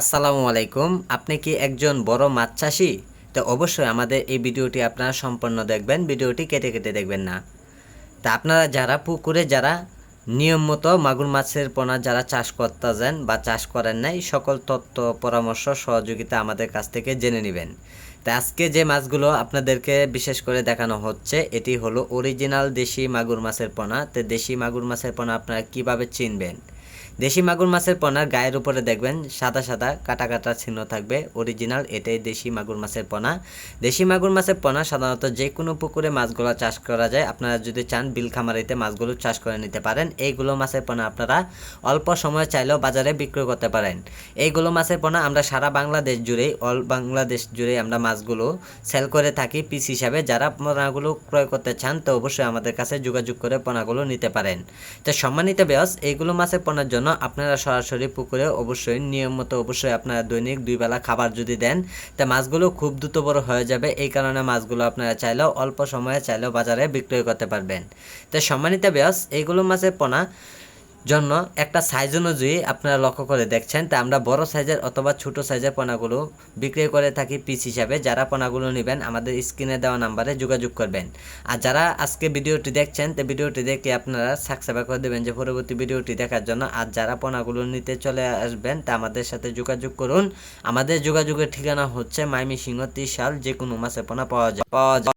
আসসালামু আলাইকুম। আপনি কি একজন বড় মাছ চাষি? তো অবশ্যই আমাদের এই ভিডিওটি আপনারা সম্পূর্ণ দেখবেন, ভিডিওটি কেটে কেটে দেখবেন না। তা আপনারা যারা পুকুরে, যারা নিয়ম মতো মাগুর মাছের পোনা যারা চাষ করতেছেন বা চাষ করেন নাই, সকল তথ্য, পরামর্শ, সহযোগিতা আমাদের কাছ থেকে জেনে নেবেন। তা আজকে যে মাছগুলো আপনাদেরকে বিশেষ করে দেখানো হচ্ছে, এটি হলো অরিজিনাল দেশি মাগুর মাছের পোনা। তো দেশি মাগুর মাছের পোনা আপনারা কীভাবে চিনবেন? দেশি মাগুর মাছের পোনার গায়ের উপরে দেখবেন সাদা সাদা কাটা কাটা চিহ্ন থাকবে অরিজিনাল এটাই দেশি মাগুর মাছের পোনা। দেশি মাগুর মাছের পোনা সাধারণত যে কোনো পুকুরে মাছগুলো চাষ করা যায়। আপনারা যদি চান বিল খামারিতে মাছগুলো চাষ করে নিতে পারেন। এইগুলো মাছের পোনা আপনারা অল্প সময় চাইলেও বাজারে বিক্রয় করতে পারেন। এইগুলো মাছের পোনা আমরা সারা বাংলাদেশ জুড়েই, অল বাংলাদেশ জুড়ে আমরা মাছগুলো সেল করে থাকি পিস হিসাবে। যারা পোনাগুলো ক্রয় করতে চান তো অবশ্যই আমাদের কাছে যোগাযোগ করে পোনাগুলো নিতে পারেন। তো সম্মানিত ব্যাস এইগুলো মাছের পোনার জন্য আপনারা সরাসরি পুকুরে অবশ্যই নিয়ম মতো অবশ্যই আপনারা দৈনিক দুই বেলা খাবার যদি দেন, তা মাছগুলো খুব দ্রুত বড় হয়ে যাবে। এই কারণে মাছগুলো আপনারা চাইলেও অল্প সময়ে চাইলেও বাজারে বিক্রয় করতে পারবেন। তাই সম্মানিত ব্যাস এইগুলো মাছের পোনা জন্য একটা সাইজ অনুযায়ী আপনারা লক্ষ্য করে দেখছেন। তা আমরা বড় সাইজের অথবা ছোট সাইজের পোনাগুলো বিক্রি করে থাকি পিস হিসাবে। যারা পোনাগুলো নেবেন, আমাদের স্ক্রিনে দেওয়া নাম্বারে যোগাযোগ করবেন। আর যারা আজকে ভিডিওটি দেখছেন, তো ভিডিওটি দেখে আপনারা সাবস্ক্রাইব করে দেবেন যে পরবর্তী ভিডিওটি দেখার জন্য। আর যারা পোনাগুলো নিতে চলে আসবেন, তা আমাদের সাথে যোগাযোগ করুন। আমাদের যোগাযোগের ঠিকানা হচ্ছে মাইমি সিংহ ত্রিশাল যে কোনো মাছের পোনা পাওয়া যায়। পাওয়া যায়।